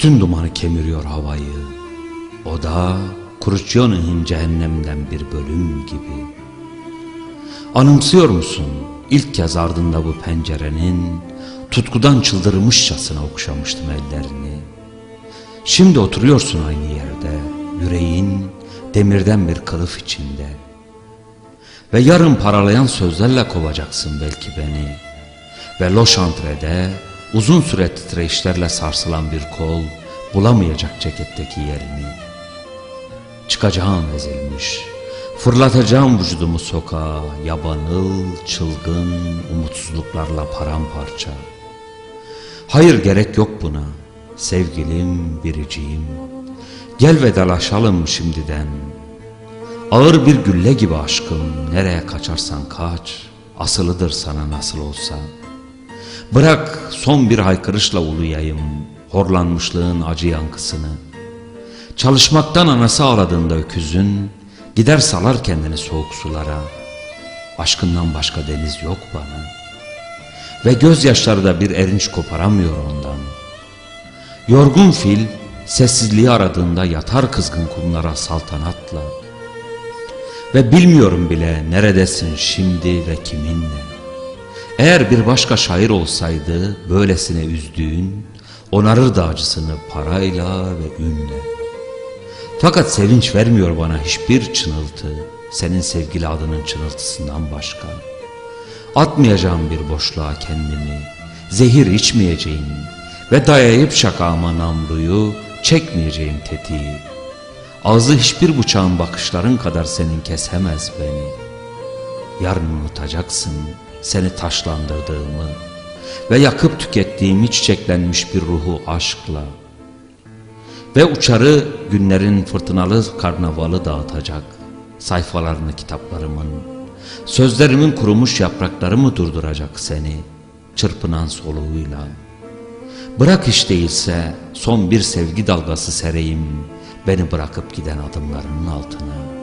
Tütün dumanı kemiriyor havayı. O da Kurutçio'nun cehennemden bir bölüm gibi. Anımsıyor musun ilk kez ardında bu pencerenin tutkudan çıldırmışçasına okşamıştım ellerini. Şimdi oturuyorsun aynı yerde, yüreğin demirden bir kılıf içinde. Ve yarın paralayan sözlerle kovacaksın belki beni. Ve loş antrede uzun süre titreyişlerle sarsılan bir kol bulamayacak ceketteki yerini. Çıkacağım ezilmiş, fırlatacağım vücudumu sokağa, yabanıl, çılgın, umutsuzluklarla paramparça. Hayır gerek yok buna, sevgilim, biriciğim. Gel vedalaşalım şimdiden. Ağır bir gülle gibi aşkım, nereye kaçarsan kaç, asılıdır sana nasıl olsa. Bırak son bir haykırışla uluyayım, horlanmışlığın acı yankısını. Çalışmaktan anası ağladığında öküzün, gider salar kendini soğuk sulara. Aşkından başka deniz yok bana. Ve gözyaşları da bir erinç koparamıyor ondan. Yorgun fil, sessizliği aradığında yatar kızgın kumlara saltanatla. Ve bilmiyorum bile neredesin şimdi ve kiminle. Eğer bir başka şair olsaydı böylesine üzdüğün, onarırdı acısını parayla ve ünle. Fakat sevinç vermiyor bana hiçbir çınıltı, senin sevgili adının çınıltısından başka. Atmayacağım bir boşluğa kendimi, zehir içmeyeceğim ve dayayıp şakağıma namluyu çekmeyeceğim tetiği. Ağzı hiçbir bıçağın bakışların kadar senin kesemez beni. Yarın unutacaksın seni taşlandırdığımı ve yakıp tükettiğimi çiçeklenmiş bir ruhu aşkla. Ve uçarı günlerin fırtınalı karnavalı dağıtacak sayfalarını kitaplarımın. Sözlerimin kurumuş yaprakları mı durduracak seni çırpınan soluğuyla? Bırak hiç değilse son bir sevgi dalgası sereyim beni bırakıp giden adımlarının altına.''